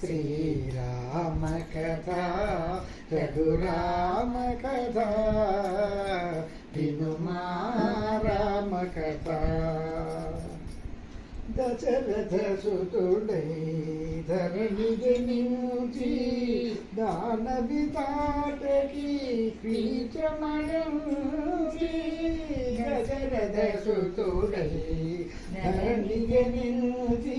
శ్రీరామ కథ రఘురామ కథ వినుమా రామ కథ దశరథ సుతుడై ధరణి జనించి దానవి తాటకి క్రీచమణి దశరథ సుతుడై ధరణి జనించి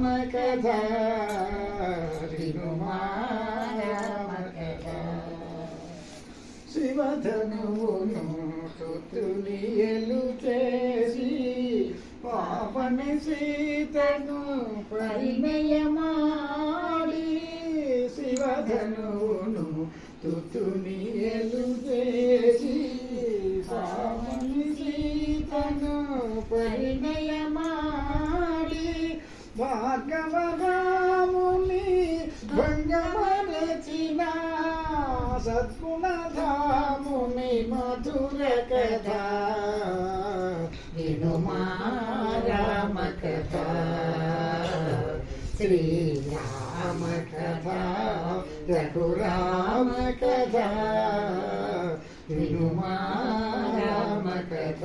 రామ కథ శివధనువును తుతులియలు చేసి పాపని సీతను పరిణయమాడి శివధనువును తుతునియలు చేసి పాపని సీతను పరిణయమా భాగవరాముని భంగమరచిన సద్గుణధాముని మధుర కథ. వినుమారామ కథ శ్రీరామ కథ రఘురామ కథ వినుమారామ కథ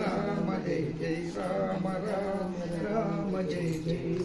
రామ రామ రామ జయ జయ